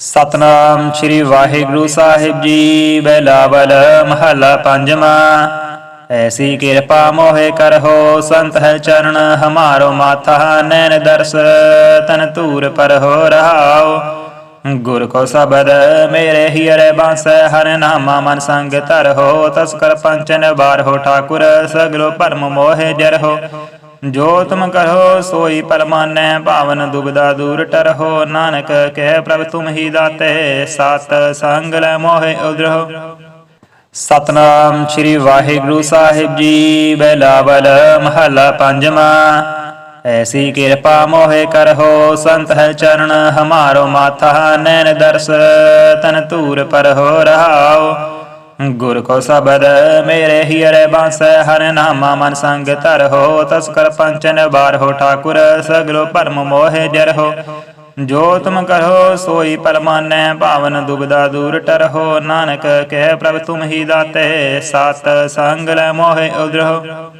ਸਤਨਾਮ ਸ੍ਰੀ ਵਾਹਿਗੁਰੂ ਸਾਹਿਬ ਜੀ ਬੈਲਾਵਲ ਮਹੱਲਾ ਪੰਜਵਾਂ। ਐਸੀ ਕਿਰਪਾ ਮੋਹਿ ਕਰਹੁ, ਸੰਤ ਹੈ ਚਰਨ, ਹਮਾਰੋ ਮਾਥਾ ਨੈਣ ਦਰਸ, ਤਨ ਧੂਰ ਪਰ ਹੋ ਰਹਾਉ। ਗੁਰ ਕੋ ਸਬਦ ਮੇਰੇ ਹੀਰੇ ਬਾਸੈ, ਹਰ ਨਾਮਾ ਮਨ ਸੰਗ ਧਰ ਹੋ ਤਸਕਰ ਪੰਚਨ ਬਾਰ ਹੋ ਠਾਕੁਰ, ਸਗਲੋ ਭਰਮ ਮੋਹਿ ਹੋ ਜੋ ਤੁਮ ਕਰੋ, ਸੋਈ ਪਰਮਾਨੈ, ਭਾਵਨ ਦੁਬਦਾ ਦੂਰ ਟਰਹੁ। ਨਾਨਕ, ਕਹਿ ਪ੍ਰਭ ਤੁਮ ਹੀ ਦਾਤੇ, ਸਤ ਸੰਗ ਲੈ ਮੋਹਿ ਉਦਰਹੁ ਸਤਨਾਮ ਸ੍ਰੀ ਵਾਹਿਗੁਰੂ ਸਾਹਿਬ ਜੀ, ਬੈਲਾਵਲ ਮਹੱਲਾ ਪੰਜਵਾਂ। ਐਸੀ ਕਿਰਪਾ ਮੋਹਿ ਕਰਹੁ, ਸੰਤ ਹੈ ਚਰਨ, ਹਮਾਰੋ ਮਾਥਾ ਨੈਣ ਦਰਸ, ਤਨ ਧੂਰ ਪਰ ਹੋ ਰਹਾਉ। ਗੁਰ ਕੋ ਸਬਦ ਮੇਰੇ ਹੀਰੇ ਬਾਸੈ, ਹਰ ਨਾਮਾ ਮਨ ਸੰਗ ਧਰਹੁ ਤਸਕਰ ਪੰਚਨ ਬਾਰ ਹੋ, ਠਾਕੁਰ ਸਗਲੋ ਭਰਮ ਮੋਹਿ ਜਰਹੁ ਜੋ ਤੁਮ ਕਰੋ, ਸੋਈ ਪਰਮਾਨੈ ਭਾਵਨ ਦੁਬਦਾ ਦੂਰ ਟਰਹੁ ਨਾਨਕ ਕਹਿ ਪ੍ਰਭ ਤੁਮ ਹੀ ਦਾਤੇ, ਸਤ ਸੰਗ ਲੈ ਮੋਹਿ ਉਦਰਹੁ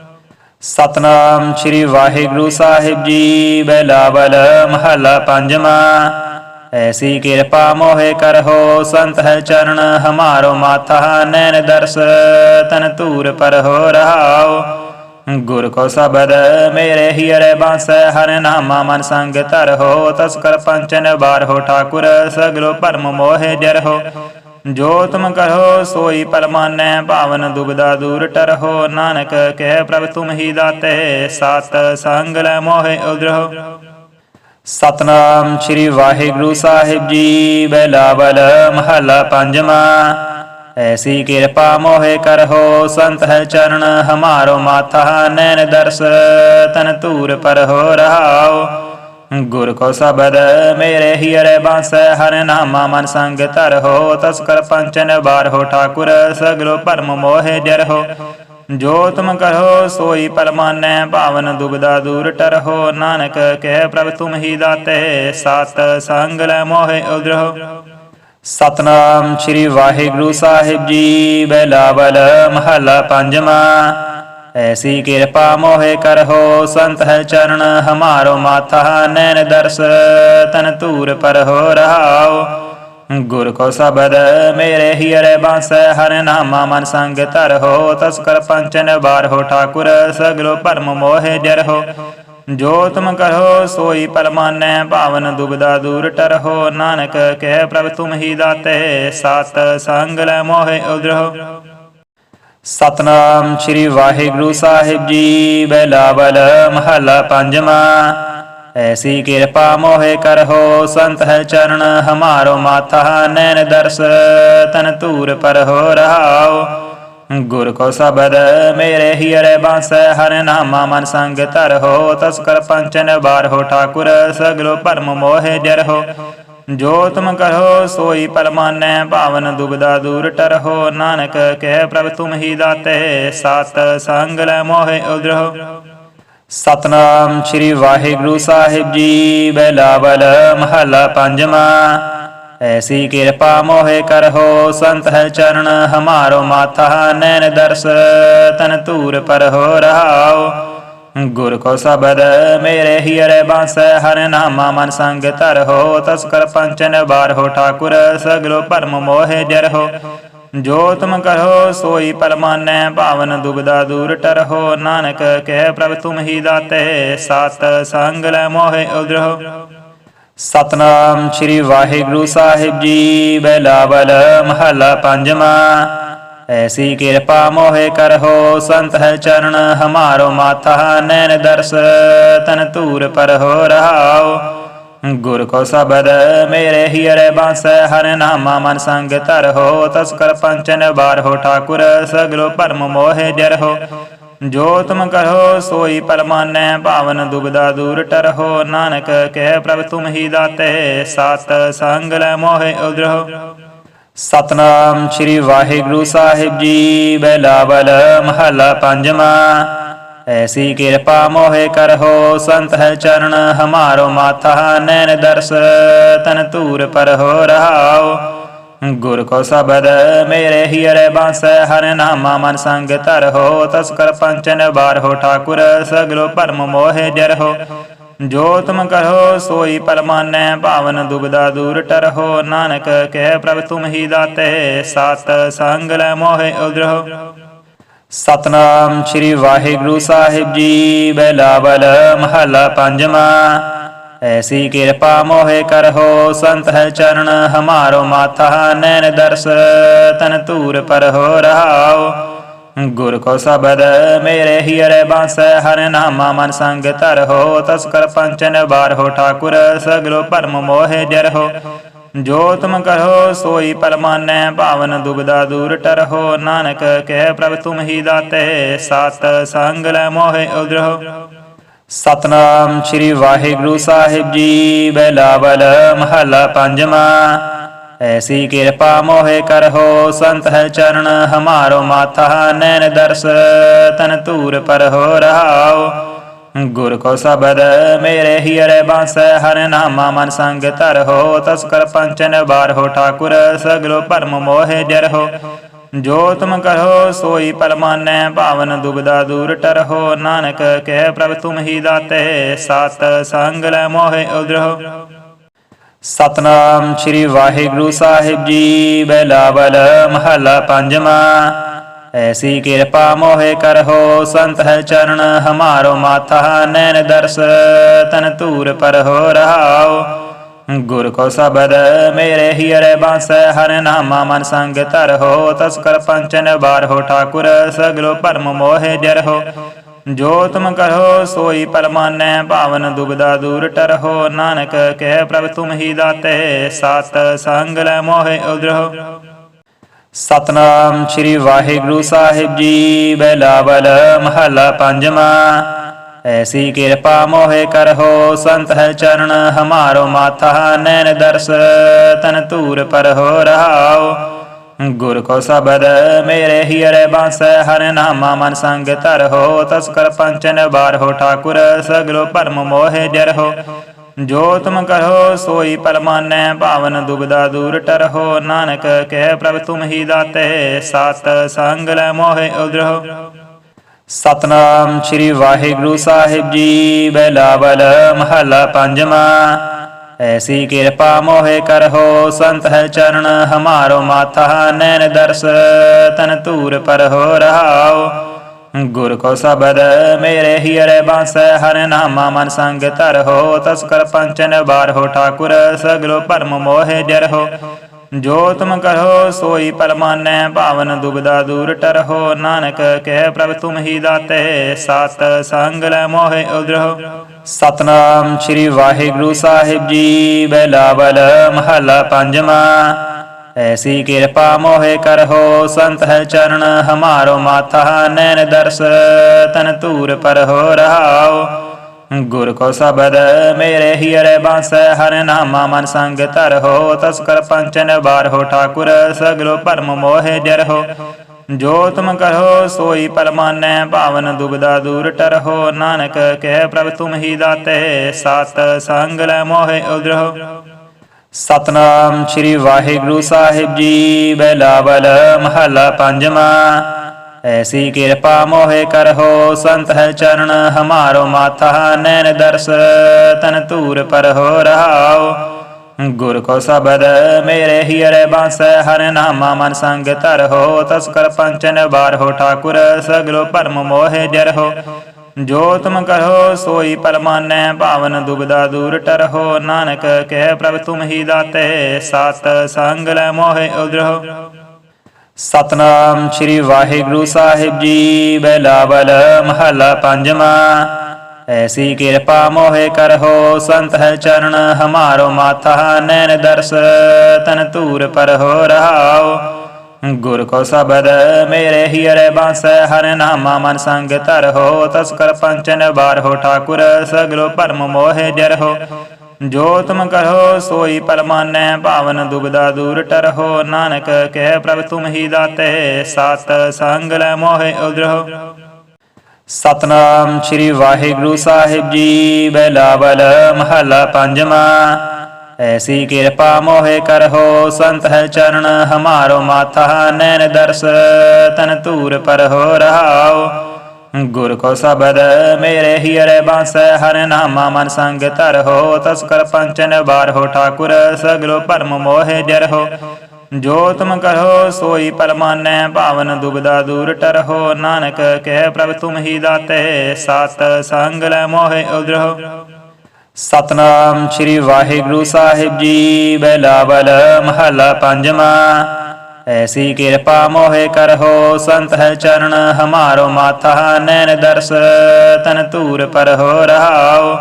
ਸਤਨਾਮ ਸ੍ਰੀ ਵਾਹਿਗੁਰੂ ਸਾਹਿਬ ਜੀ, ਬੈਲਾਵਲ ਮਹਲਾ ਪੰਜਵਾਂ। ਐਸੀ ਕਿਰਪਾ ਮੋਹਿ ਕਰਹੁ ਸੰਤ ਹੈ ਚਰਨ ਹਮਾਰੋ ਮਾਥਾ ਨੈਣ ਦਰਸ ਤਨ ਧੂਰ ਪਰ ਹੋ ਰਹਾਉ ਗੁਰ ਕੋ ਸਬਦ ਮੇਰੇ ਹੀਰੇ ਬਾਸੈ ਹਰ ਨਾਮਾ ਮਨ ਸੰਗ ਧਰਹੁ ਤਸਕਰ ਪੰਚਨ ਬਾਰ ਹੋ ਠਾਕੁਰ ਸਗਲੋ ਭਰਮ ਮੋਹਿ ਜਰਹੁ ਜੋ ਤੁਮ ਕਰੋ ਸੋਈ ਪਰਮਾਨੈ ਭਾਵਨ ਦੁਬਦਾ ਦੂਰ ਟਰਹੁ ਨਾਨਕ ਕਹਿ ਪ੍ਰਭ ਤੁਮ ਹੀ ਦਾਤੇ ਸਤ ਸੰਗ ਲੈ ਮੋਹਿ ਉਦਰਹੁ ਸਤਨਾਮ ਸ੍ਰੀ ਵਾਹਿਗੁਰੂ ਸਾਹਿਬ ਜੀ। ਬੈਲਾਵਲ ਮਹੱਲਾ ਪੰਜਵਾਂ। ਐਸੀ ਕਿਰਪਾ ਮੋਹਿ ਕਰਹੁ, ਸੰਤ ਹੈ ਚਰਨ, ਹਮਾਰੋ ਮਾਥਾ ਨੈਣ ਦਰਸ, ਤਨ ਧੂਰ ਪਰ ਹੋ ਰਹਾਉ। ਗੁਰ ਕੋ ਸਬਦ ਮੇਰੇ ਹੀਰੇ ਬਾਸੈ, ਹਰ ਨਾਮਾ ਮਨ ਸੰਗ ਧਰਹੁ। ਤਸਕਰ ਪੰਚਨ ਬਾਰ ਹੋ ਠਾਕੁਰ, ਸਗਲੋ ਭਰਮ ਮੋਹਿ ਜਰਹੁ। ਜੋ ਤੁਮ ਕਰੋ ਸੋਈ ਪਰਮਾਨੈ, ਭਾਵਨ ਦੁਬਦਾ ਦੂਰ ਟਰਹੁ। ਨਾਨਕ ਕਹਿ ਪ੍ਰਭ ਤੁਮ ਹੀ ਦਾਤੇ, ਸਤ ਸੰਗ ਲੈ ਮੋਹਿ ਉਦਰਹੁ ਸਤਨਾਮ ਸ੍ਰੀ ਵਾਹਿਗੁਰੂ ਸਾਹਿਬ ਜੀ, ਬੈਲਾਵਲ ਮਹੱਲਾ ਪੰਜਵਾਂ। ਐਸੀ ਕਿਰਪਾ ਮੋਹਿ ਕਰਹੁ, ਸੰਤ ਹੈ ਚਰਨ, ਹਮਾਰੋ ਮਾਥਾ ਨੈਣ ਦਰਸ। ਤਨ ਧੂਰ ਪਰ ਹੋ ਗੁਰ ਕੋ ਸਬਦ ਮੇਰੇ ਹੀਰੇ ਬਾਸੈ, ਹਰ ਨਾਮਾ ਮਨ ਸੰਗ ਧਰਹੁ ਤਸਕਰ ਪੰਚਨ ਬਾਰ ਹੋ, ਠਾਕੁਰ ਸਗਲੋ ਭਰਮ ਮੋਹਿ ਜਰਹੁ ਜੋ ਤੁਮ ਕਰੋ, ਸੋਈ ਪਰਮਾਨੈ ਭਾਵਨ ਦੁਬਦਾ ਦੂਰ ਟਰਹੁ ਨਾਨਕ ਕਹਿ ਪ੍ਰਭ ਤੁਮ ਹੀ ਦਾਤੇ, ਸਤ ਸੰਗ ਲੈ ਮੋਹਿ ਉਦਰਹੁ ਸਤਨਾਮ ਸ੍ਰੀ ਵਾਹਿਗੁਰੂ ਸਾਹਿਬ ਜੀ, ਬੈਲਾਵਲ ਮਹਲਾ ਪੰਜਵਾਂ। ਐਸੀ ਕਿਰਪਾ ਮੋਹਿ ਕਰਹੁ, ਸੰਤ ਹੈ ਚਰਨ, ਹਮਾਰੋ ਮਾਥਾ, ਨੈਣ ਦਰਸ, ਤਨ ਧੂਰ ਪਰ ਹੋ ਰਹਾਉ ਗੁਰ ਕੋ ਸਬਦ, ਮੇਰੇ ਹੀਰੇ ਬਾਸੈ, ਹਰ ਨਾਮਾ ਮਨ ਸੰਗ ਧਰਹੁ ਤਸਕਰ ਪੰਚਨ ਬਾਰ ਹੋ ਠਾਕੁਰ, ਸਗਲੋ ਭਰਮ ਮੋਹਿ ਜਰਹੁ ਜੋ ਤੁਮ ਕਰੋ, ਸੋਈ ਪਰਮਾਨੈ ਭਾਵਨ ਦੁਬਦਾ ਦੂਰ ਟਰਹੁ ਨਾਨਕ ਕਹਿ ਪ੍ਰਭ ਤੁਮ ਹੀ ਦਾਤੇ, ਸਤ ਸੰਗ ਲੈ ਮੋਹਿ ਉਦਰਹੁ ਸਤਨਾਮ ਸ੍ਰੀ ਵਾਹਿਗੁਰੂ ਸਾਹਿਬ ਜੀ, ਬੈਲਾਵਲ ਮਹੱਲਾ ਪੰਜਵਾਂ। ਐਸੀ ਕਿਰਪਾ ਮੋਹਿ ਕਰਹੁ, ਸੰਤ ਹੈ ਚਰਨ, ਹਮਾਰੋ ਮਾਤਾ ਨੈਣ ਦਰਸ, ਤਨ ਧੂਰ ਪਰ ਹੋ ਰਹਾਉ। ਗੁਰ ਕੋ ਸਬਦ ਮੇਰੇ ਹੀਰੇ ਬਾਸੈ, ਹਰ ਨਾਮਾ ਮਨ ਸੰਗ ਧਰ ਹੋ ਤਸਕਰ ਪੰਚਨ ਬਾਰ ਹੋ ਠਾਕੁਰ, ਸਗਲੋ ਭਰਮ ਮੋਹਿ ਹੋ ਜੋ ਤੁਮ ਕਰੋ ਸੋਈ ਪਰਮਾਨੈ, ਭਾਵਨ ਦੁਬਦਾ ਦੂਰ ਟਰਹੁ। ਨਾਨਕ ਕਹਿ, ਪ੍ਰਭ ਤੁਮ ਹੀ ਦਾਤੇ, ਸਤ ਸੰਗ ਲੈ ਮੋਹਿ ਉਦਰਹੁ ਸਤਨਾਮ ਸ੍ਰੀ ਵਾਹਿਗੁਰੂ ਸਾਹਿਬ ਜੀ, ਬੈਲਾਵਲ ਮਹੱਲਾ ਪੰਜਵਾਂ। ਐਸੀ ਕਿਰਪਾ ਮੋਹਿ ਕਰਹੋ, ਸੰਤ ਹੈ ਚਰਨ, ਹਮਾਰੋ ਮਾਤਾ ਨੈਣ ਦਰਸ, ਤਨ ਧੂਰ ਪਰ ਹੋ ਰਹਾਉ ਗੁਰ ਕੋ ਸਬਦ ਮੇਰੇ ਹੀਰੇ ਬਾਸੈ, ਹਰ ਨਾਮਾ ਮਨ ਸੰਗ ਧਰਹੁ ਤਸਕਰ ਪੰਚਨ ਬਾਰ ਹੋ, ਠਾਕੁਰ ਸਗਲੋ ਭਰਮ ਮੋਹਿ ਜਰਹੁ ਜੋ ਤੁਮ ਕਰੋ, ਸੋਈ ਪਰਮਾਨੈ, ਭਾਵਨ ਦੁਬਦਾ ਦੂਰ ਟਰਹੁ ਨਾਨਕ ਕਹਿ ਪ੍ਰਭ ਤੁਮ ਹੀ ਦਾਤੇ, ਸਤ ਸੰਗ ਲੈ ਮੋਹਿ ਉਦਰਹੁ ਸਤਨਾਮ ਸ੍ਰੀ ਵਾਹਿਗੁਰੂ ਸਾਹਿਬ ਜੀ, ਬੈਲਾਵਲ ਮਹਲਾ ਪੰਜਵਾਂ। ਐਸੀ ਕਿਰਪਾ ਮੋਹਿ ਕਰਹੁ ਸੰਤ ਹੈ ਚਰਨ ਹਮਾਰੋ ਮਾਥਾ ਨੈਣ ਦਰਸ ਤਨ ਧੂਰ ਪਰ ਹੋ ਰਹਾਉ ਗੁਰ ਕੋ ਸਬਦ ਮੇਰੇ ਹੀਰੇ ਬਾਸੈ ਹਰ ਨਾਮਾ ਮਨ ਸੰਗ ਧਰਹੁ ਤਸਕਰ ਪੰਚਨ ਬਾਰ ਹੋ ਠਾਕੁਰ ਸਗਲੋ ਭਰਮ ਮੋਹਿ ਜਰਹੁ ਜੋ ਤੁਮ ਕਰੋ ਸੋਈ ਪਰਮਾਨੈ ਭਾਵਨ ਦੁਬਦਾ ਦੂਰ ਟਰਹੁ ਨਾਨਕ ਕਹਿ ਪ੍ਰਭ ਤੁਮ ਹੀ ਦਾਤੇ ਸਤ ਸੰਗ ਲੈ ਮੋਹਿ ਉਦਰਹੁ ਸਤਨਾਮ ਸ੍ਰੀ ਵਾਹਿਗੁਰੂ ਸਾਹਿਬ ਜੀ, ਬੈਲਾਵਲ ਮਹੱਲਾ ਪੰਜਵਾਂ। ਐਸੀ ਕਿਰਪਾ ਮੋਹਿ ਕਰਹੁ, ਸੰਤ ਹੈ ਚਰਨ, ਹਮਾਰੋ ਮਾਥਾ ਨੈਣ ਦਰਸ, ਤਨ ਧੂਰ ਪਰ ਹੋ ਰਹਾਉ। ਗੁਰ ਕੋ ਸ਼ਬਦ ਮੇਰੇ ਹੀਰੇ ਬਾਸੈ, ਹਰਿ ਨਾਮਾ ਮਨ ਸੰਗ ਧਰਹੁ ਤਸਕਰ ਪੰਚਨ ਬਾਰ ਹੋ ਠਾਕੁਰ, ਸਗਲੋ ਭਰਮ ਮੋਹਿ ਜਰਹੁ। ਜੋ ਤੁਮ ਕਰੋ ਸੋਈ ਪਰਮਾਨੈ, ਭਾਵਨ ਦੁਬਦਾ ਦੂਰ ਟਰਹੁ। ਨਾਨਕ ਕਹਿ, ਪ੍ਰਭ ਤੁਮ ਹੀ ਦਾਤੇ, ਸਤ ਸੰਗ ਲੈ ਮੋਹਿ ਉਦਰਹੁ ਸਤਨਾਮ ਸ੍ਰੀ ਵਾਹਿਗੁਰੂ ਸਾਹਿਬ ਜੀ, ਬੈਲਾਵਲ ਮਹੱਲਾ ਪੰਜਵਾਂ। ਐਸੀ ਕਿਰਪਾ ਮੋਹਿ ਕਰਹੁ, ਸੰਤ ਹੈ ਚਰਨ, ਹਮਾਰੋ ਮਾਥਾ ਨੈਣ ਦਰਸ, ਤਨ ਧੂਰ ਪਰ ਹੋ ਰਹਾਉ ਗੁਰ ਕੋ ਸ਼ਬਦ ਮੇਰੇ ਹੀਰੇ ਬਾਸੈ, ਹਰਿ ਨਾਮਾ ਮਨ ਸੰਗ ਧਰਹੁ ਤਸਕਰ ਪੰਚਨ ਬਾਰ ਹੋ, ਠਾਕੁਰ ਸਗਲੋ ਭਰਮ ਮੋਹਿ ਜਰਹੁ ਜੋ ਤੁਮ ਕਰੋ, ਸੋਈ ਪਰਮਾਨੈ, ਭਾਵਨ ਦੁਬਦਾ ਦੂਰ ਟਰਹੁ ਨਾਨਕ ਕਹਿ ਪ੍ਰਭ ਤੁਮ ਹੀ ਦਾਤੇ, ਸਤ ਸੰਗ ਲੈ ਮੋਹਿ ਉਦਰਹੁ ਸਤਨਾਮ ਸ੍ਰੀ ਵਾਹਿਗੁਰੂ ਸਾਹਿਬ ਜੀ, ਬੈਲਾਵਲ ਮਹੱਲਾ ਪੰਜਵਾਂ। ਐਸੀ ਕਿਰਪਾ ਮੋਹਿ ਕਰਹੁ, ਸੰਤ ਹੈ ਚਰਨ, ਹਮਾਰੋ ਮਾਥਾ ਨੈਣ ਦਰਸ, ਤਨ ਧੂਰ ਪਰ ਹੋ ਰਹਾਉ। ਗੁਰ ਕੋ ਸ਼ਬਦ ਮੇਰੇ ਹੀਰੇ ਬਾਸੈ, ਹਰਿ ਨਾਮਾ ਮਨ ਸੰਗ ਧਰਹੁ ਤਸਕਰ ਪੰਚਨ ਬਾਰ ਹੋ ਠਾਕੁਰ, ਸਗਲੋ ਭਰਮ ਮੋਹਿ ਜਰਹੁ ਜੋ ਤੁਮ ਕਰੋ ਸੋਈ ਪਰਮਾਨੈ ਭਾਵਨ ਦੁਬਦਾ ਦੂਰ ਟਰਹੁ ਨਾਨਕ ਕਹਿ ਪ੍ਰਭ ਤੁਮ ਹੀ ਦਾਤੇ, ਸਤ ਸੰਗ ਲੈ ਮੋਹਿ ਉਦਰਹੁ ਸਤਨਾਮ ਸ੍ਰੀ ਵਾਹਿਗੁਰੂ ਸਾਹਿਬ ਜੀ, ਬੈਲਾਵਲ ਮਹੱਲਾ ਪੰਜਵਾਂ। ਐਸੀ ਕਿਰਪਾ ਮੋਹਿ ਕਰਹੁ, ਸੰਤ ਹੈ ਚਰਨ, ਹਮਾਰੋ ਮਾਥਾ ਨੈਣ ਦਰਸ, ਤਨ ਧੂਰ ਪਰ ਹੋ ਰਹਾਉ। ਗੁਰ ਕੋ ਸ਼ਬਦ ਮੇਰੇ ਹੀਰੇ ਬਾਸੈ, ਹਰਿ ਨਾਮਾ ਮਨ ਸੰਗ ਧਰਹੁ ਤਸਕਰ ਪੰਚਨ ਬਾਰ ਹੋ, ਠਾਕੁਰ, ਸਗਲੋ ਭਰਮ ਮੋਹਿ ਜਰਹੁ ਜੋ ਤੁਮ ਕਰੋ ਸੋਈ ਪਰਮਾਨੈ, ਭਾਵਨ ਦੁਬਦਾ ਦੂਰ ਟਰਹੁ। ਨਾਨਕ ਕਹਿ, ਪ੍ਰਭ ਤੁਮ ਹੀ ਦਾਤੇ, ਸਤ ਸੰਗ ਲੈ ਮੋਹਿ ਉਦਰਹੁ ਸਤਨਾਮ ਸ੍ਰੀ ਵਾਹਿਗੁਰੂ ਸਾਹਿਬ ਜੀ, ਬੈਲਾਵਲ ਮਹੱਲਾ ਪੰਜਵਾਂ। ਐਸੀ ਕਿਰਪਾ ਮੋਹਿ ਕਰਹੋ, ਸੰਤ ਹੈ ਚਰਨ, ਹਮਾਰੋ ਮਾਥਾ ਨੈਣ ਦਰਸ, ਤਨ ਧੂਰ ਪਰ ਹੋ ਰਹਾਉ ਗੁਰ ਕੋ ਸ਼ਬਦ ਮੇਰੇ ਹੀਰੇ ਬਾਸੈ, ਹਰਿ ਨਾਮਾ ਮਨ ਸੰਗ ਧਰਹੁ ਤਸਕਰ ਪੰਚਨ ਬਾਰ ਹੋ, ਠਾਕੁਰ ਸਗਲੋ ਭਰਮ ਮੋਹਿ ਜਰਹੁ ਜੋ ਤੁਮ ਕਰੋ, ਸੋਈ ਪਰਮਾਨੈ, ਭਾਵਨ ਦੁਬਦਾ ਦੂਰ ਟਰਹੁ ਨਾਨਕ ਕਹਿ ਪ੍ਰਭ ਤੁਮ ਹੀ ਦਾਤੇ, ਸਤ ਸੰਗ ਲੈ ਮੋਹਿ ਉਦਰਹੁ ਸਤਨਾਮ ਸ੍ਰੀ ਵਾਹਿਗੁਰੂ ਸਾਹਿਬ ਜੀ, ਬੈਲਾਵਲ ਮਹਲਾ ਪੰਜਵਾਂ। ਐਸੀ ਕਿਰਪਾ ਮੋਹਿ ਕਰਹੁ, ਸੰਤ ਹੈ ਚਰਨ, ਹਮਾਰੋ ਮਾਥਾ, ਨੈਣ ਦਰਸ, ਤਨ ਧੂਰ ਪਰ ਹੋ ਰਹਾਉ। ਗੁਰ ਕੋ ਸ਼ਬਦ ਮੇਰੇ ਹੀਰੇ ਬਾਸੈ, ਹਰਿ ਨਾਮਾ ਮਨ ਸੰਗ ਧਰਹੁ ਤਸਕਰ ਪੰਚਨ ਬਾਰ ਹੋ ਠਾਕੁਰ, ਸਗਲੋ ਭਰਮ ਮੋਹਿ ਹੋ। ਜੋ ਤੁਮ ਕਰੋ ਸੋਈ ਪਰਮਾਨੈ, ਭਾਵਨ ਦੁਬਦਾ ਦੂਰ ਟਰਹੁ ਨਾਨਕ ਕਹਿ ਪ੍ਰਭ ਤੁਮ ਹੀ ਦਾਤੇ, ਸਤ ਸੰਗ ਲੈ ਮੋਹਿ ਉਦਰਹੁ ਸਤਨਾਮ ਸ੍ਰੀ ਵਾਹਿਗੁਰੂ ਸਾਹਿਬ ਜੀ, ਬੈਲਾਵਲ ਮਹੱਲਾ ਪੰਜਵਾਂ। ਐਸੀ ਕਿਰਪਾ ਮੋਹਿ ਕਰਹੁ, ਸੰਤ ਹੈ ਚਰਨ, ਹਮਾਰੋ ਮਾਥਾ ਨੈਣ ਦਰਸ, ਤਨ ਧੂਰ ਪਰ ਹੋ ਰਹਾਉ। ਗੁਰ ਕੋ ਸ਼ਬਦ ਮੇਰੇ ਹੀਰੇ ਬਾਸੈ, ਹਰਿ ਨਾਮਾ ਮਨ ਸੰਗ ਧਰਹੁ ਤਸਕਰ ਪੰਚਨ ਬਾਰ ਹੋ ਠਾਕੁਰ, ਸਗਲੋ ਭਰਮ ਮੋਹਿ ਜਰਹੁ। ਜੋ ਤੁਮ ਕਰੋ ਸੋਈ ਪਰਮਾਨੈ, ਭਾਵਨ ਦੁਬਦਾ ਦੂਰ ਟਰਹੁ। ਨਾਨਕ, ਕਹਿ ਪ੍ਰਭ ਤੁਮ ਹੀ ਦਾਤੇ, ਸਤ ਸੰਗ ਲੈ ਮੋਹਿ ਉਦਰਹੁ ਸਤਨਾਮ ਸ੍ਰੀ ਵਾਹਿਗੁਰੂ ਸਾਹਿਬ ਜੀ, ਬੈਲਾਵਲ ਮਹੱਲਾ ਪੰਜਵਾਂ। ਐਸੀ ਕਿਰਪਾ ਮੋਹਿ ਕਰਹੋ, ਸੰਤ ਹੈ ਚਰਨ, ਹਮਾਰੋ ਮਾਥਾ ਨੈਣ ਦਰਸ, ਤਨ ਧੂਰ ਪਰ ਹੋ ਰਹਾਉ। ਗੁਰ ਕੋ ਸ਼ਬਦ ਮੇਰੇ ਹੀਰੇ ਬਾਸੈ, ਹਰਿ ਨਾਮਾ ਮਨ ਸੰਗ ਧਰਹੁ ਤਸਕਰ ਪੰਚਨ ਬਾਰ ਹੋ, ਠਾਕੁਰ ਸਗਲੋ ਭਰਮ ਮੋਹਿ ਜਰਹੁ ਜੋ ਤੁਮ ਕਰੋ, ਸੋਈ ਪਰਮਾਨੈ ਭਾਵਨ ਦੁਬਦਾ ਦੂਰ ਟਰਹੁ ਨਾਨਕ ਕਹਿ ਪ੍ਰਭ ਤੁਮ ਹੀ ਦਾਤੇ, ਸਤ ਸੰਗ ਲੈ ਮੋਹਿ ਉਦਰਹੁ ਸਤਨਾਮ ਸ੍ਰੀ ਵਾਹਿਗੁਰੂ ਸਾਹਿਬ ਜੀ, ਬੈਲਾਵਲ ਮਹੱਲਾ ਪੰਜਵਾਂ। ਐਸੀ ਕਿਰਪਾ ਮੋਹਿ ਕਰਹੁ, ਸੰਤ ਹੈ ਚਰਨ, ਹਮਾਰੋ ਮਾਥਾ ਨੈਣ ਦਰਸ, ਤਨ ਧੂਰ ਪਰ ਹੋ ਰਹਾਉ। ਗੁਰ ਕੋ ਸ਼ਬਦ, ਮੇਰੇ ਹੀਰੇ ਬਾਸੈ, ਹਰਿ ਨਾਮਾ ਮਨ ਸੰਗ ਧਰਹੁ। ਤਸਕਰ ਪੰਚਨ ਬਾਰਹੁ ਠਾਕੁਰ, ਸਗਲੋ ਭਰਮ ਮੋਹਿ ਜਰਹੁ। ਜੋ ਤੁਮ ਕਰੋ ਸੋਈ ਪਰਮਾਨੈ ਭਾਵਨ ਦੁਬਦਾ ਦੂਰ ਟਰਹੁ। ਨਾਨਕ, ਕਹਿ ਪ੍ਰਭ ਤੁਮ ਹੀ ਦਾਤੇ, ਸਤ ਸੰਗ ਲੈ ਮੋਹਿ ਉਦਰਹੁ ਸਤਨਾਮ ਸ੍ਰੀ ਵਾਹਿਗੁਰੂ ਸਾਹਿਬ ਜੀ। ਬੈਲਾਵਲ ਮਹੱਲਾ ਪੰਜਵਾਂ। ਐਸੀ ਕਿਰਪਾ ਮੋਹਿ ਕਰਹੁ, ਸੰਤ ਹੈ ਚਰਨ, ਹਮਾਰੋ ਮਾਥਾ ਨੈਣ ਦਰਸ, ਤਨ ਧੂਰ ਪਰ ਹੋ ਰਹਾਉ।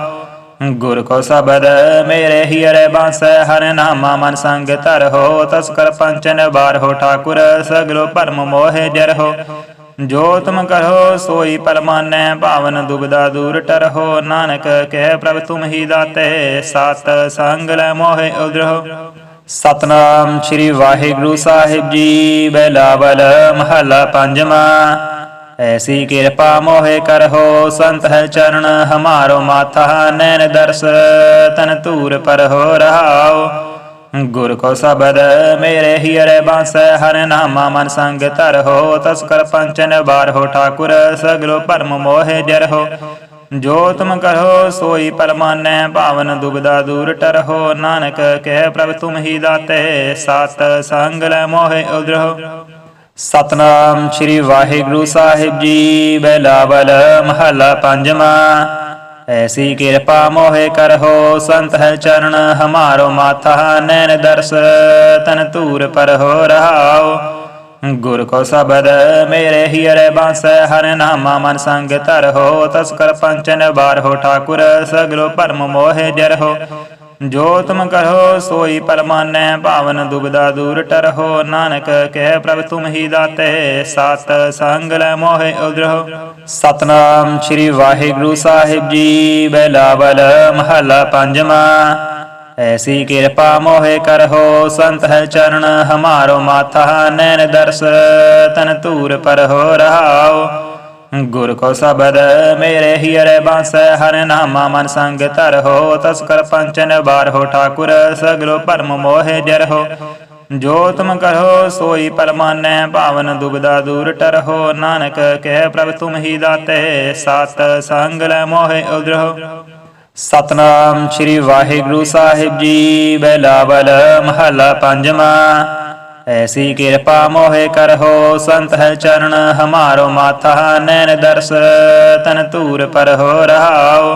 ਗੁਰ ਕੋ ਸ਼ਬਦ ਮੇਰੇ ਹੀਰੇ ਬਾਸੈ, ਹਰਿ ਨਾਮਾ ਮਨ ਸੰਗ ਧਰਹੁ। ਤਸਕਰ ਪੰਚਨ ਬਾਰਹੁ ਠਾਕੁਰ, ਸਗਲੋ ਭਰਮ ਮੋਹਿ ਜਰਹੁ। ਜੋ ਤੁਮ ਕਰੋ ਸੋਈ ਪਰਮਾਨੈ, ਭਾਵਨ ਦੁਬਦਾ ਦੂਰ ਟਰਹੁ। ਨਾਨਕ, ਕਹਿ ਪ੍ਰਭ ਤੁਮ ਹੀ ਦਾਤੇ, ਸਤ ਸੰਗ ਲੈ ਮੋਹਿ ਉਦਰਹੁ ਸਤਨਾਮ ਸ੍ਰੀ ਵਾਹਿਗੁਰੂ ਸਾਹਿਬ ਜੀ, ਬੈਲਾਵਲ ਮਹੱਲਾ ਪੰਜਵਾਂ। ਐਸੀ ਕਿਰਪਾ ਮੋਹਿ ਕਰਹੋ, ਸੰਤ ਹੈ ਚਰਨ, ਹਮਾਰੋ ਮਾਥਾ ਨੈਣ ਦਰਸ। ਤਨ ਧੂਰ ਪਰ ਹੋ ਰਹਾਉ। ਗੁਰ ਕੋ ਸ਼ਬਦ ਮੇਰੇ ਹੀਰੇ ਬਾਸੈ, ਹਰਿ ਨਾਮਾ ਮਨ ਸੰਗ ਧਰਹੁ ਤਸਕਰ ਪੰਚਨ ਬਾਰਹੁ ਠਾਕੁਰ ਸਗਲੋ ਭਰਮ ਮੋਹਿ ਜਰਹੁ ਜੋ ਤੁਮ ਕਰੋ, ਸੋਈ ਪਰਮਾਨੈ, ਭਾਵਨ ਦੁਬਦਾ ਦੂਰ ਟਰਹੁ ਨਾਨਕ ਕਹਿ ਪ੍ਰਭ ਤੁਮ ਹੀ ਦਾਤੇ, ਸਤ ਸੰਗ ਲੈ ਮੋਹਿ ਉਦਰਹੁ ਸਤਨਾਮ ਸ੍ਰੀ ਵਾਹਿਗੁਰੂ ਸਾਹਿਬ ਜੀ, ਬੈਲਾਵਲ ਮਹਲਾ ਪੰਜਵਾਂ। ਐਸੀ ਕਿਰਪਾ ਮੋਹਿ ਕਰਹੁ ਸੰਤ ਹੈ ਚਰਨ ਹਮਾਰੋ ਮਾਥਾ ਨੈਣ ਦਰਸ ਤਨ ਧੂਰ ਪਰ ਹੋ ਰਹਾਉ ਗੁਰ ਕੋ ਸ਼ਬਦ ਮੇਰੇ ਹੀਰੇ ਬਾਸੈ ਹਰਿ ਨਾਮਾ ਮਨ ਸੰਗ ਧਰਹੁ ਤਸਕਰ ਪੰਚਨ ਬਾਰਹੁ ਠਾਕੁਰ ਸਗਲੋ ਭਰਮ ਮੋਹਿ ਜਰਹੁ ਜੋ ਤੁਮ ਕਰੋ ਸੋਈ ਪਰਮਾਨੈ, ਭਾਵਨ ਦੁਬਦਾ ਦੂਰ ਟਰਹੁ। ਨਾਨਕ, ਕਹਿ ਪ੍ਰਭ ਤੁਮ ਹੀ ਦਾਤੇ, ਸਤ ਸੰਗ ਲੈ ਮੋਹਿ ਉਦਰਹੁ ਸਤਨਾਮ ਸ੍ਰੀ ਵਾਹਿਗੁਰੂ ਸਾਹਿਬ ਜੀ, ਬੈਲਾਵਲ ਮਹੱਲਾ ਪੰਜਵਾਂ। ਐਸੀ ਕਿਰਪਾ ਮੋਹਿ ਕਰਹੁ, ਸੰਤ ਹੈ ਚਰਨ, ਹਮਾਰੋ ਮਾਥਾ ਨੈਣ ਦਰਸ, ਤਨ ਧੂਰ ਪਰ ਹੋ ਰਹਾਉ। ਗੁਰ ਕੋ ਸ਼ਬਦ ਮੇਰੇ ਹੀਰੇ ਬਾਸੈ, ਹਰਿ ਨਾਮਾ ਮਨ ਸੰਗ ਧਰਹੁ ਤਸਕਰ ਪੰਚਨ ਬਾਰਹੁ ਠਾਕੁਰ ਸਗਲੋ ਭਰਮ ਮੋਹਿ ਜਰਹੁ ਜੋ ਤੁਮ ਕਰੋ, ਸੋਈ ਪਰਮਾਨੈ ਭਾਵਨ ਦੁਬਦਾ ਦੂਰ ਟਰਹੁ ਨਾਨਕ ਕਹਿ ਪ੍ਰਭ ਤੁਮ ਹੀ ਦਾਤੇ, ਸਤ ਸੰਗ ਲੈ ਮੋਹਿ ਉਦਰਹੁ ਸਤਨਾਮ ਸ੍ਰੀ ਵਾਹਿਗੁਰੂ ਸਾਹਿਬ ਜੀ, ਬੈਲਾਵਲ ਮਹਲਾ ਪੰਜਵਾਂ। ਐਸੀ ਕਿਰਪਾ ਮੋਹਿ ਕਰਹੁ, ਸੰਤ ਹੈ ਚਰਨ, ਹਮਾਰੋ ਮਾਥਾ ਨੈਣ ਦਰਸ, ਤਨ ਧੂਰ ਪਰ ਹੋ ਰਹਾਉ।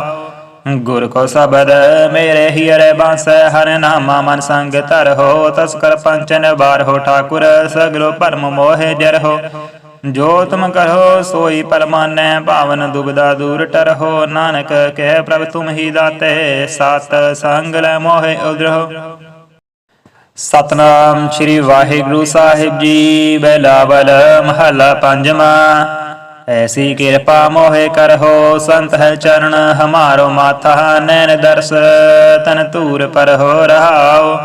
ਗੁਰ ਕੋ ਸ਼ਬਦ ਮੇਰੇ ਹੀਰੇ ਬਾਸੈ, ਹਰਿ ਨਾਮਾ ਮਨ ਸੰਗ ਧਰਹੁ। ਤਸਕਰ ਪੰਚਨ ਬਾਰਹੁ ਠਾਕੁਰ, ਸਗਲੋ ਭਰਮ ਮੋਹਿ ਜਰਹੁ। ਜੋ ਤੁਮ ਕਰੋ ਸੋਈ ਪਰਮਾਨੈ, ਭਾਵਨ ਦੁਬਦਾ ਦੂਰ ਟਰਹੁ। ਨਾਨਕ, ਕਹਿ ਪ੍ਰਭ ਤੁਮ ਹੀ ਦਾਤੇ, ਸਤ ਸੰਗ ਲੈ ਮੋਹਿ ਉਦਰਹੁ ਸਤਨਾਮ ਸ੍ਰੀ ਵਾਹਿਗੁਰੂ ਸਾਹਿਬ ਜੀ, ਬੈਲਾਵਲ ਮਹੱਲਾ ਪੰਜਵਾਂ। ਐਸੀ ਕਿਰਪਾ ਮੋਹਿ ਕਰਹੁ, ਸੰਤ ਹੈ ਚਰਨ, ਹਮਾਰੋ ਮਾਥਾ ਨੈਣ ਦਰਸ, ਤਨ ਧੂਰ ਪਰ ਹੋ ਰਹਾਉ।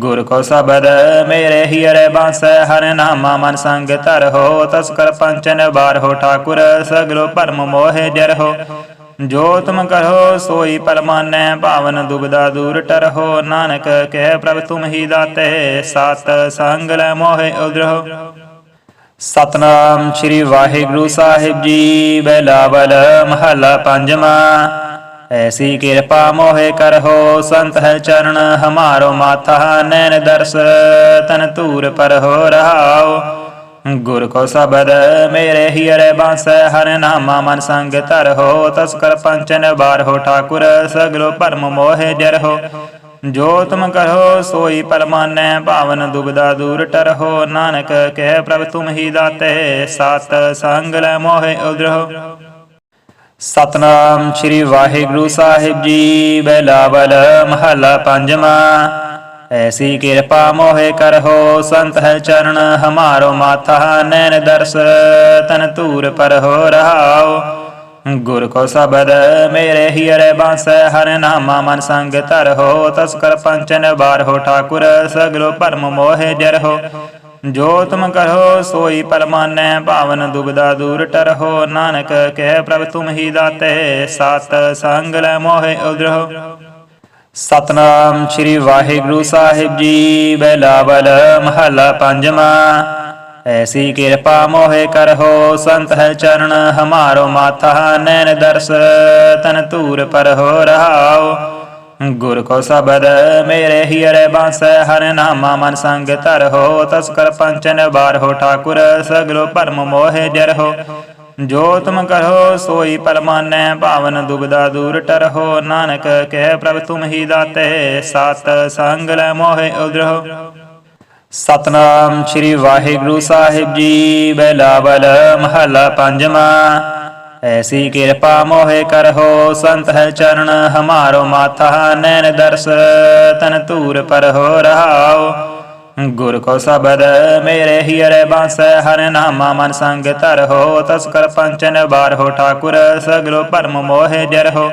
ਗੁਰ ਕੋ ਸ਼ਬਦ ਮੇਰੇ ਹੀਰੇ ਬਾਸੈ, ਹਰਿ ਨਾਮਾ ਮਨ ਸੰਗ ਧਰਹੁ ਤਸਕਰ ਪੰਚਨ ਬਾਰ ਹੋ ਠਾਕੁਰ, ਸਗਲੋ ਭਰਮ ਮੋਹਿ ਜਰਹੁ। ਜੋ ਤੁਮ ਕਰੋ ਸੋਈ ਪਰਮਾਨੈ, ਭਾਵਨ ਦੁਬਦਾ ਦੂਰ ਟਰਹੁ। ਨਾਨਕ ਕਹਿ ਪ੍ਰਭ ਤੁਮ ਹੀ ਦਾਤੇ, ਸਤ ਸੰਗ ਲੈ ਮੋਹਿ ਉਦਰਹੁ ਸਤਨਾਮ ਸ੍ਰੀ ਵਾਹਿਗੁਰੂ ਸਾਹਿਬ ਜੀ, ਬੈਲਾਵਲ ਮਹੱਲਾ ਪੰਜਵਾਂ। ਐਸੀ ਕਿਰਪਾ ਮੋਹਿ ਕਰਹੁ, ਸੰਤ ਹੈ ਚਰਨ, ਹਮਾਰੋ ਮਾਥਾ ਨੈਣ ਦਰਸ, ਤਨ ਧੂਰ ਪਰ ਹੋ ਰਹਾਉ ਗੁਰ ਕੋ ਸ਼ਬਦ ਮੇਰੇ ਹੀਰੇ ਬਾਸੈ, ਹਰਿ ਨਾਮਾ ਮਨ ਸੰਗ ਧਰਹੁ ਤਸਕਰ ਪੰਚਨ ਬਾਰਹੁ ਠਾਕੁਰ ਸਗਲੋ ਭਰਮ ਮੋਹਿ ਜਰਹੁ ਜੋ ਤੁਮ ਕਰੋ, ਸੋਈ ਪਰਮਾਨੈ, ਭਾਵਨ ਦੁਬਦਾ ਦੂਰ ਟਰਹੁ ਨਾਨਕ ਕਹਿ ਪ੍ਰਭ ਤੁਮ ਹੀ ਦਾਤੇ, ਸਤ ਸੰਗ ਲੈ ਮੋਹਿ ਉਦਰਹੁ ਸਤਨਾਮ ਸ੍ਰੀ ਵਾਹਿਗੁਰੂ ਸਾਹਿਬ ਜੀ, ਬੈਲਾਵਲ ਮਹੱਲਾ ਪੰਜਵਾਂ। ਐਸੀ ਕਿਰਪਾ ਮੋਹਿ ਕਰਹੁ ਸੰਤ ਹੈ ਚਰਨ ਹਮਾਰੋ ਮਾਥਾ ਨੈਣ ਦਰਸ ਤਨ ਧੂਰ ਪਰ ਹੋ ਰਹਾਉ ਗੁਰ ਕੋ ਸ਼ਬਦ ਮੇਰੇ ਹੀਰੇ ਬਾਸੈ ਹਰਿ ਨਾਮਾ ਮਨ ਸੰਗ ਧਰਹੁ ਤਸਕਰ ਪੰਚਨ ਬਾਰਹੁ ਠਾਕੁਰ ਸਗਲੋ ਭਰਮ ਮੋਹਿ ਜਰਹੁ ਜੋ ਤੁਮ ਕਰੋ ਸੋਈ ਪਰਮਾਨੈ ਭਾਵਨ ਦੁਬਦਾ ਦੂਰ ਟਰਹੁ ਨਾਨਕ ਕਹਿ ਪ੍ਰਭ ਤੁਮ ਹੀ ਦਾਤੇ ਸਤ ਸੰਗ ਲੈ ਮੋਹਿ ਉਦਰਹੁ ਸਤਨਾਮ ਸ੍ਰੀ ਵਾਹਿਗੁਰੂ ਸਾਹਿਬ ਜੀ, ਬੈਲਾਵਲ ਮਹੱਲਾ ਪੰਜਵਾਂ। ਐਸੀ ਕਿਰਪਾ ਮੋਹਿ ਕਰਹੁ, ਸੰਤ ਹੈ ਚਰਨ, ਹਮਾਰੋ ਮਾਥਾ ਨੈਣ ਦਰਸ, ਤਨ ਧੂਰ ਪਰ ਹੋ ਰਹਾਉ। ਗੁਰ ਕੋ ਸਬਦ ਮੇਰੇ ਹੀਰੇ ਬਾਸੈ, ਹਰਿ ਨਾਮਾ ਮਨ ਸੰਗ ਧਰਹੁ ਤਸਕਰ ਪੰਚਨ ਬਾਰ ਹੋ ਠਾਕੁਰ, ਸਗਲੋ ਭਰਮ ਮੋਹਿ ਜਰਹੁ। ਜੋ ਤੁਮ ਕਰੋ ਸੋਈ ਪਰਮਾਨੈ, ਭਾਵਨ ਦੁਬਦਾ ਦੂਰ ਟਰਹੁ। ਨਾਨਕ, ਕਹਿ ਪ੍ਰਭ ਤੁਮ ਹੀ ਦਾਤੇ, ਸਤ ਸੰਗ ਲੈ ਮੋਹਿ ਉਦਰਹੁ ਸਤਨਾਮ ਸ੍ਰੀ ਵਾਹਿਗੁਰੂ ਸਾਹਿਬ ਜੀ, ਬੈਲਾਵਲ ਮਹੱਲਾ ਪੰਜਵਾਂ। ਐਸੀ ਕਿਰਪਾ ਮੋਹਿ ਕਰਹੁ, ਸੰਤ ਹੈ ਚਰਨ, ਹਮਾਰੋ ਮਾਥਾ ਨੈਣ ਦਰਸ, ਤਨ ਧੂਰ ਪਰ ਹੋ ਰਹਾਉ। ਗੁਰ ਕੋ ਸਬਦ ਮੇਰੇ ਹੀਰੇ ਬਾਸੈ, ਹਰਿ ਨਾਮਾ ਮਨ ਸੰਗ ਧਰਹੁ ਤਸਕਰ ਪੰਚਨ ਬਾਰ ਹੋ ਠਾਕੁਰ, ਸਗਲੋ ਭਰਮ ਮੋਹਿ ਜਰਹੁ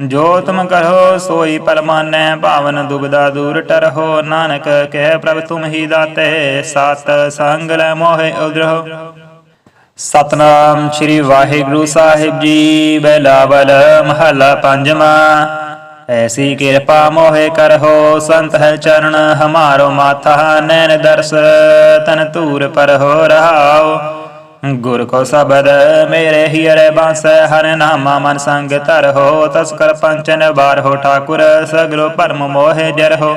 ਜੋ ਤੁਮ ਕਰੋ, ਸੋਈ ਪਰਮਾਨੈ, ਭਾਵਨ ਦੁਬਦਾ ਦੂਰ ਟਰਹੁ ਨਾਨਕ ਕਹਿ ਪ੍ਰਭ ਤੁਮ ਹੀ ਦਾਤੇ, ਸਤ ਸੰਗ ਲੈ ਮੋਹਿ ਉਦਰਹੁ ਸਤਨਾਮ ਸ੍ਰੀ ਵਾਹਿਗੁਰੂ ਸਾਹਿਬ ਜੀ, ਬੈਲਾਵਲ ਮਹੱਲਾ ਪੰਜਵਾਂ। ਐਸੀ ਕਿਰਪਾ ਮੋਹਿ ਕਰਹੁ, ਸੰਤ ਹੈ ਚਰਨ, ਹਮਾਰੋ ਮਾਥਾ ਨੈਣ ਦਰਸ, ਤਨ ਧੂਰ ਪਰ ਹੋ ਰਹਾਉ। ਗੁਰ ਕੋ ਸਬਦ ਮੇਰੇ ਹੀਰੇ ਬਾਸੈ, ਹਰਿ ਨਾਮਾ ਮਨ ਸੰਗ ਧਰਹੁ ਤਸਕਰ ਪੰਚਨ ਬਾਰ ਹੋ ਠਾਕੁਰ, ਸਗਲੋ ਭਰਮ ਮੋਹਿ ਜਰਹੁ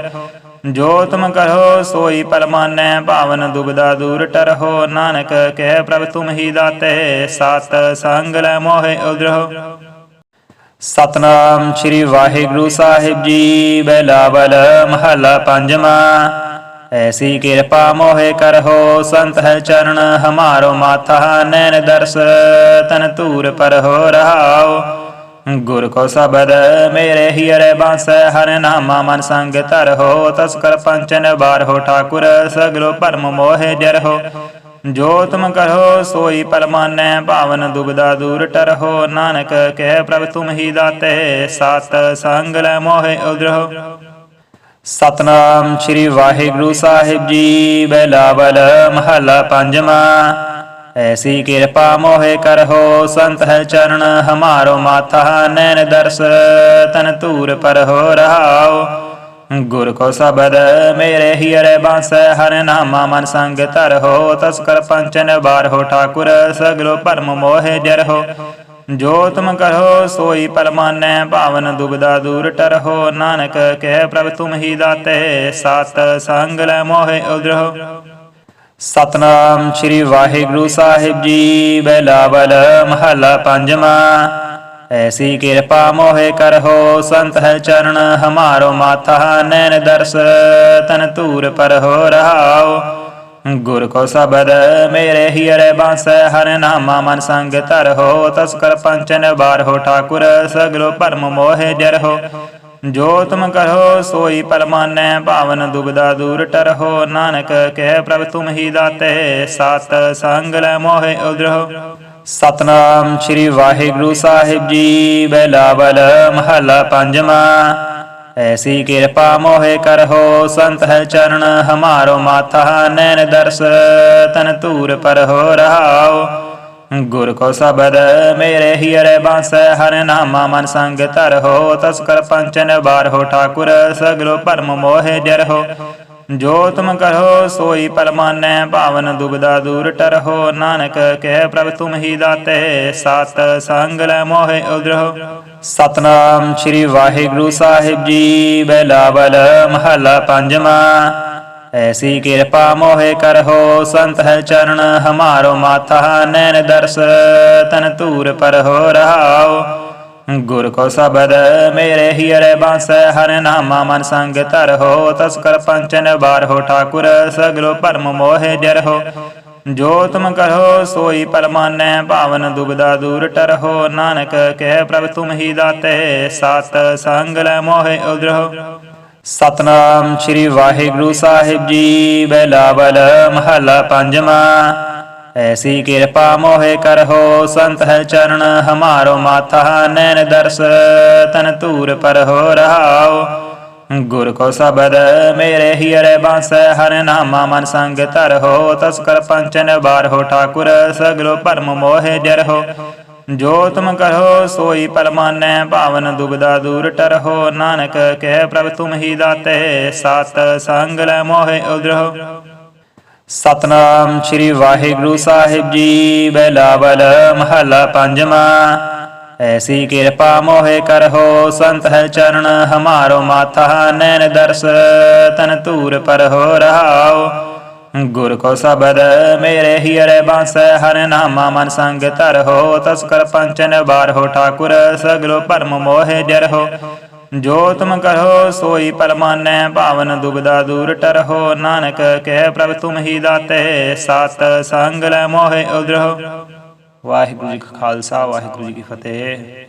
ਜੋ ਤੁਮ ਕਰੋ ਸੋਈ ਪਰਮਾਨੈ ਭਾਵਨ ਦੁਬਦਾ ਦੂਰ ਟਰਹੁ ਨਾਨਕ ਕਹਿ ਪ੍ਰਭ ਤੁਮ ਹੀ ਦਾਤੇ, ਸਤ ਸੰਗ ਲੈ ਮੋਹਿ ਉਦਰਹੁ ਸਤਨਾਮ ਸ੍ਰੀ ਵਾਹਿਗੁਰੂ ਸਾਹਿਬ ਜੀ, ਬੈਲਾਵਲ ਮਹੱਲਾ ਪੰਜਵਾਂ। ਐਸੀ ਕਿਰਪਾ ਮੋਹਿ ਕਰਹੁ, ਸੰਤ ਹੈ ਚਰਨ, ਹਮਾਰੋ ਮਾਥਾ ਨੈਣ ਦਰਸ, ਤਨ ਧੂਰ ਪਰ ਹੋ ਰਹਾਉ। ਗੁਰ ਕੋ ਸਬਦ ਮੇਰੇ ਹੀਰੇ ਬਾਸੈ, ਹਰਿ ਨਾਮਾ ਮਨ ਸੰਗ ਧਰਹੁ ਤਸਕਰ ਪੰਚਨ ਬਾਰ ਹੋ ਠਾਕੁਰ, ਸਗਲੋ ਭਰਮ ਮੋਹਿ ਜਰਹੁ। ਜੋ ਤੁਮ ਕਰੋ ਸੋਈ ਪਰਮਾਨੈ, ਭਾਵਨ ਦੁਬਦਾ ਦੂਰ ਟਰਹੁ। ਨਾਨਕ ਕਹਿ ਪ੍ਰਭ ਤੁਮ ਹੀ ਦਾਤੇ, ਸਤ ਸੰਗ ਲੈ ਮੋਹਿ ਉਦਰਹੁ ਸਤਨਾਮ ਸ੍ਰੀ ਵਾਹਿਗੁਰੂ ਸਾਹਿਬ ਜੀ, ਬੈਲਾਵਲ ਮਹੱਲਾ ਪੰਜਵਾਂ। ਐਸੀ ਕਿਰਪਾ ਮੋਹਿ ਕਰਹੁ, ਸੰਤ ਹੈ ਚਰਨ, ਹਮਾਰੋ ਮਾਥਾ ਨੈਣ ਦਰਸ। ਤਨ ਧੂਰ ਪਰ ਹੋ ਰਹਾਉ। ਗੁਰ ਕੋ ਸਬਦ ਮੇਰੇ ਹੀਰੇ ਬਾਸੈ, ਹਰਿ ਨਾਮਾ ਮਨ ਸੰਗ ਧਰਹੁ ਤਸਕਰ ਪੰਚਨ ਬਾਰ ਹੋ, ਠਾਕੁਰ ਸਗਲੋ ਭਰਮ ਮੋਹਿ ਜਰਹੁ ਜੋ ਤੁਮ ਕਰੋ, ਸੋਈ ਪਰਮਾਨੈ, ਭਾਵਨ ਦੁਬਦਾ ਦੂਰ ਟਰਹੁ ਨਾਨਕ ਕਹਿ ਪ੍ਰਭ ਤੁਮ ਹੀ ਦਾਤੇ, ਸਤ ਸੰਗ ਲੈ ਮੋਹਿ ਉਦਰਹੁ ਸਤਨਾਮ ਸ੍ਰੀ ਵਾਹਿਗੁਰੂ ਸਾਹਿਬ ਜੀ, ਬੈਲਾਵਲ ਮਹੱਲਾ ਪੰਜਵਾਂ। ਐਸੀ ਕਿਰਪਾ ਮੋਹਿ ਕਰਹੁ, ਸੰਤ ਹੈ ਚਰਨ, ਹਮਾਰੋ ਮਾਥਾ ਨੈਣ ਦਰਸ, ਤਨ ਧੂਰ ਪਰ ਹੋ ਰਹਾਉ। ਗੁਰ ਕੋ ਸਬਦ ਮੇਰੇ ਹੀਰੇ ਬਾਸੈ, ਹਰਿ ਨਾਮਾ ਮਨ ਸੰਗ ਧਰਹੁ ਤਸਕਰ ਪੰਚਨ ਬਾਰ ਹੋ ਠਾਕੁਰ, ਸਗਲੋ ਭਰਮ ਮੋਹਿ ਜਰਹੁ ਜੋ ਤੁਮ ਕਰੋ, ਸੋਈ ਪਰਮਾਨੈ ਭਾਵਨ ਦੁਬਦਾ ਦੂਰ ਟਰਹੁ ਨਾਨਕ ਕਹਿ ਪ੍ਰਭ ਤੁਮ ਹੀ ਦਾਤੇ, ਸਤ ਸੰਗ ਲੈ ਮੋਹਿ ਉਦਰਹੁ ਸਤਨਾਮ ਸ੍ਰੀ ਵਾਹਿਗੁਰੂ ਸਾਹਿਬ ਜੀ। ਬੈਲਾਵਲ ਮਹੱਲਾ ਪੰਜਵਾਂ। ਐਸੀ ਕਿਰਪਾ ਮੋਹਿ ਕਰਹੁ, ਸੰਤ ਹੈ ਚਰਨ, ਹਮਾਰੋ ਮਾਥਾ ਨੈਣ ਦਰਸ, ਤਨ ਧੂਰ ਪਰ ਹੋ ਰਹਾਉ। ਗੁਰ ਕੋ ਸਬਦ ਮੇਰੇ ਹੀਰੇ ਬਾਸੈ, ਹਰਿ ਨਾਮਾ ਮਨ ਸੰਗ ਧਰ ਧਰਹੁ ਤਸਕਰ ਪੰਚਨ ਬਾਰ ਹੋ ਠਾਕੁਰ, ਸਗਲੋ ਭਰਮ ਮੋਹਿ ਹੋ ਜੋ ਤੁਮ ਕਰੋ, ਸੋਈ ਪਰਮਾਨੈ, ਭਾਵਨ ਦੁਬਦਾ ਦੂਰ ਟਰਹੁ। ਨਾਨਕ, ਕਹਿ ਪ੍ਰਭ ਤੁਮ ਹੀ ਦਾਤੇ, ਸਤ ਸੰਗ ਲੈ ਮੋਹਿ ਉਦਰਹੁ ਸਤਨਾਮ ਸ੍ਰੀ ਵਾਹਿਗੁਰੂ ਸਾਹਿਬ ਜੀ, ਬੈਲਾਵਲ ਮਹੱਲਾ ਪੰਜਵਾਂ। ਐਸੀ ਕਿਰਪਾ ਮੋਹਿ ਕਰਹੋ, ਸੰਤ ਹੈ ਚਰਨ, ਹਮਾਰੋ ਮਾਥਾ ਨੈਣ ਦਰਸ, ਤਨ ਧੂਰ ਪਰ ਹੋ ਰਹਾਉ। ਗੁਰ ਕੋ ਸਬਦ ਮੇਰੇ ਹੀਰੇ ਬਾਸੈ, ਹਰਿ ਨਾਮਾ ਮਨ ਸੰਗ ਧਰਹੁ ਤਸਕਰ ਪੰਚਨ ਬਾਰ ਹੋ, ਠਾਕੁਰ ਸਗਲੋ ਭਰਮ ਮੋਹਿ ਜਰਹੁ ਜੋ ਤੁਮ ਕਰੋ, ਸੋਈ ਪਰਮਾਨੈ ਭਾਵਨ ਦੁਬਦਾ ਦੂਰ ਟਰਹੁ ਨਾਨਕ ਕਹਿ ਪ੍ਰਭ ਤੁਮ ਹੀ ਦਾਤੇ, ਸਤ ਸੰਗ ਲੈ ਮੋਹਿ ਉਦਰਹੁ ਸਤਨਾਮ ਸ੍ਰੀ ਵਾਹਿਗੁਰੂ ਸਾਹਿਬ ਜੀ, ਬੈਲਾਵਲ ਮਹਲਾ ਪੰਜਵਾਂ। ਐਸੀ ਕਿਰਪਾ ਮੋਹਿ ਕਰਹੁ, ਸੰਤ ਹੈ ਚਰਨ ਹਮਾਰੋ ਮਾਥਾ, ਨੈਣ ਦਰਸ, ਤਨ ਧੂਰ ਪਰ ਹੋ ਰਹਾਉ। ਗੁਰ ਕੋ ਸਬਦ ਮੇਰੇ ਹੀਰੇ ਬਾਸੈ, ਹਰਿ ਨਾਮਾ ਮਨ ਸੰਗ ਧਰਹੁ ਤਸਕਰ ਪੰਚਨ ਬਾਰ ਹੋ ਠਾਕੁਰ, ਸਗਲੋ ਭਰਮ ਮੋਹਿ ਜਰਹੁ ਜੋ ਤੁਮ ਕਰੋ, ਸੋਈ ਪਰਮਾਨੈ, ਭਾਵਨ ਦੁਬਦਾ ਦੂਰ ਟਰਹੁ ਨਾਨਕ ਕਹਿ ਪ੍ਰਭ ਤੁਮ ਹੀ ਦਾਤੇ, ਸਤ ਸੰਗ ਲੈ ਮੋਹਿ ਉਦਰਹੁ ਸਤਨਾਮ ਸ੍ਰੀ ਵਾਹਿਗੁਰੂ ਸਾਹਿਬ ਜੀ, ਬੈਲਾਵਲ ਮਹੱਲਾ ਪੰਜਵਾਂ। ਐਸੀ ਕਿਰਪਾ ਮੋਹਿ ਕਰਹੁ, ਸੰਤ ਹੈ ਚਰਨ, ਹਮਾਰੋ ਮਾਥਾ ਨੈਣ ਦਰਸ, ਤਨ ਧੂਰ ਪਰ ਹੋ ਰਹਾਉ। ਗੁਰ ਕੋ ਸਬਦ ਮੇਰੇ ਹੀਰੇ ਬਾਸ, ਹਰ ਨਾਮਾ ਮਨ ਸੰਗ ਧਰ ਹੋ ਤਸਕਰ ਪੰਚਨ ਬਾਰ ਹੋ ਠਾਕੁਰ, ਸਗਲੋ ਪਰਮ ਮੋਹਿ ਜਰ ਹੋ ਜੋ ਤੁਮ ਕਰੋ ਸੋਈ ਪਰਮਾਨੈ, ਭਾਵਨ ਦੁਬਦਾ ਦੂਰ ਟਰਹੋ। ਨਾਨਕ ਕਹਿ, ਪ੍ਰਭ ਤੁਮ ਹੀ ਦਾਤੇ, ਸਤ ਸੰਗ ਲੈ ਮੋਹਿ ਉਦਰਹੁ ਵਾਹਿਗੁਰੂ ਜੀ ਕਾ ਖਾਲਸਾ, ਵਾਹਿਗੁਰੂ ਜੀ ਕੀ ਫਤਿਹ।